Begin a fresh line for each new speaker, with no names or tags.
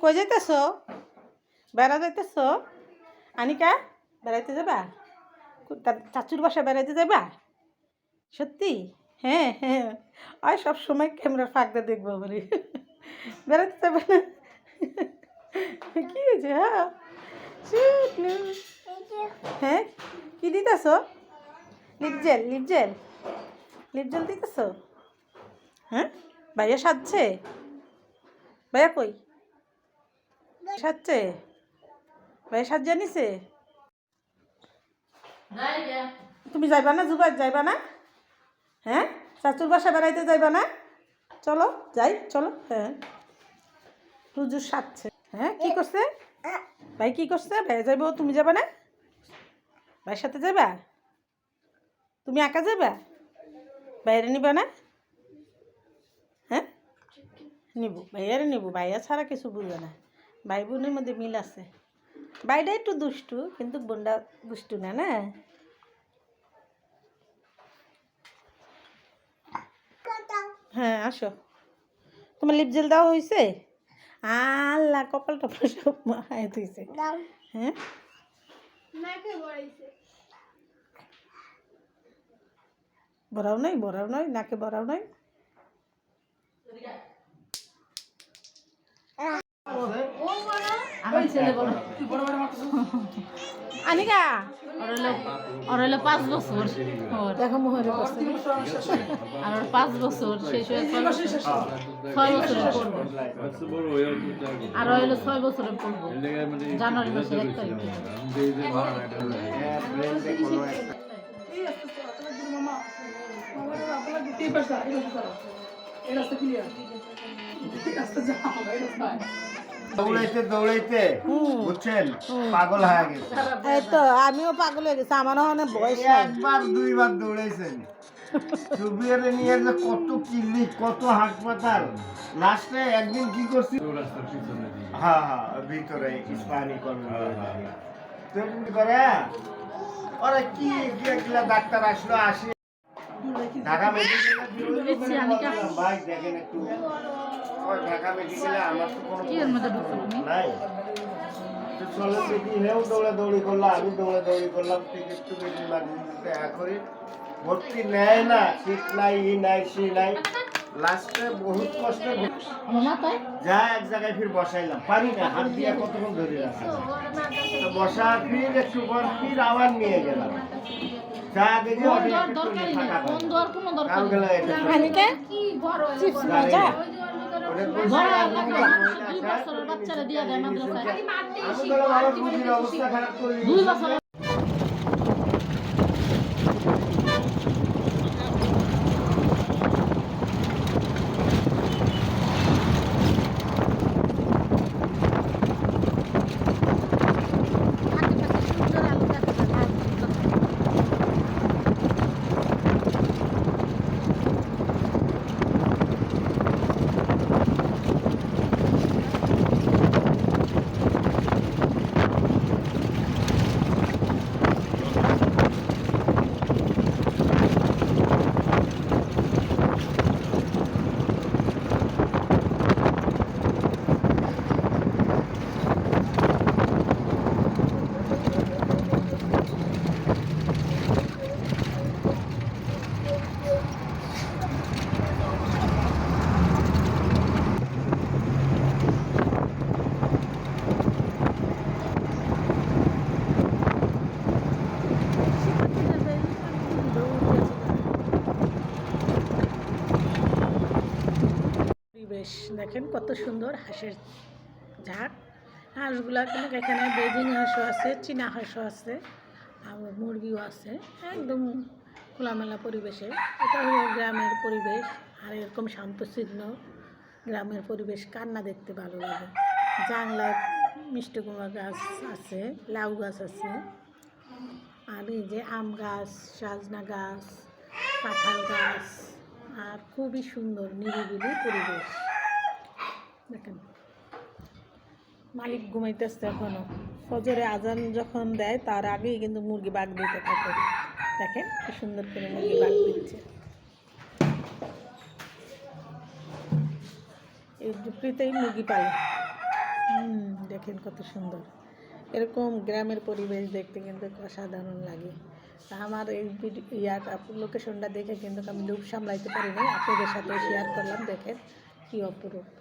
কই যাইতেছ? বেড়া যাইতেছ? আনিকা, বেড়াইতে যাবা? চাচুর বাসা বেড়াইতে যাবা? সত্যি? হ্যাঁ হ্যাঁ। আর সব সময় ক্যামেরা ফাঁকতে দেখব বলি বেড়াতে যাবে না? কি হয়েছে হ্যাঁ? হ্যাঁ? কি দিতেছ? Lip gel lip gel. Lip gel দিতেছ? হ্যাঁ? ভাইয়া সাজছে? ভাইয়া কই? সাজছে? ভাইয়া সাজ্জা নিছে? তুমি যাইবা না জুবাই যাইবা না? হ্যাঁ? চাচুর বাসা বেড়াইতে যাইবা না? চলো যাই চলো হ্যাঁ। হুজুর সাজছে। হ্যাঁ কি করছে? ভাই কি করছে? ভাই যাইব তুমি যাবা না? ভাইয়ের সাথে যাবা তুমি একা যাবা বাইরে নিবা না? হ্যাঁ? নিব ভাইয়ারে নিব। ভাইয়া ছাড়া কিছু বুঝবে না। ভাই বোনের মধ্যে মিল আছে। ভাইটা একটু দুষ্টু কিন্তু বোনটা দুষ্টু না না? হ্যাঁ আসো। তোমার লিপ জেল দেওয়া হয়েছে আল্লাহ কপাল টপাল সব হায়? হয়েছে হ্যাঁ বড়াও নাই বড়াও নাই নাকে বড়াও নাই
আমার ছেলে বড়
আনিকা
ওর হলো ওর পাঁচ বছর। ওর
দেখো মোহরে
আর ওর পাঁচ বছর শেষ হয়ে ছয় ছয় বছরে পড়ব আর ও হলো ছয় বছরে পড়ব জানুয়ারি মাসের এক তারিখে
দৌড়াইতে দৌড়াইতে বুঝছেন? পাগল হয়ে গেছে।
এই তো আমিও পাগল হয়ে গেছি আমারও অনেক বয়স
একবার দুইবার দৌড়াইছেন। সুবিয়ারে নিয়ে যে কত ক্লিনিক কত হাসপাতাল লাস্টে একদিন কি করছি? হ্যাঁ হ্যাঁ ভিতরে ইস্পানি করবে তো এরকম কি করে? ওরে কি কি ডাক্তার আসলো আসি। ঢাকা
দেখছি আমি কা-
মেডিকেলে ভাই দেখেন একটু। ঢাকা মেডিকেলে আমার তো কোনো
কি এর মধ্যে ঢুকছো তুমি?
নাই। তো চলো দেখি হেও দৌড়াদৌড়ি করলাম আমি দৌড়াদৌড়ি করলাম টিকিট মাঝে এক করি। ভর্তি নেয় না সিট নাই ই নাই সি নাই। লাস্টে বহুত কষ্টে যা এক জায়গায় ফির বসাইলাম পারি না হাত দিয়ে কতক্ষণ ধরে রাখা তো বসা ফির একটু পর ফির আবার নিয়ে গেলাম। যা দেখি অনেক ফাঁকা কাল গেলে
আনিকা
দুই বছরের
পরিবেশ দেখেন কত সুন্দর হাঁসের ঝাড় হাঁসগুলা কিন্তু এখানে বেজিং হাঁসও আছে, চীনা হাঁসও আছে, আর মুরগিও আছে, একদম খোলামেলা পরিবেশে। এটা হলো গ্রামের পরিবেশ, আর এরকম শান্তশীঘ্ন গ্রামের পরিবেশ কার না দেখতে ভালো লাগে। জানলায় মিষ্টি কুমড়া গাছ আছে, লাউ গাছ আছে, আর এই যে আম গাছ, সাজনা গাছ, কাঁঠাল গাছ, আর খুবই সুন্দর নিরিবিলি পরিবেশ। দেখেন। মালিক ঘুমাইতেছে এখনও। ফজরে আজান যখন দেয়, তার আগেই কিন্তু মুরগি বাগ দিতে থাকে। দেখেন কি সুন্দর করে মুরগি বাগ দিচ্ছে। এই ঝুপড়িতেই মুরগি পালে। হুম, দেখেন কত সুন্দর। এরকম গ্রামের পরিবেশ দেখতে কিন্তু অসাধারণ লাগে। আমার এই ইয়াটা লোকেশনটা দেখে কিন্তু আমি লোভ সামলাইতে পারি পারিনি। আপনাদের সাথে শেয়ার করলাম, দেখেন কি অপরূপ।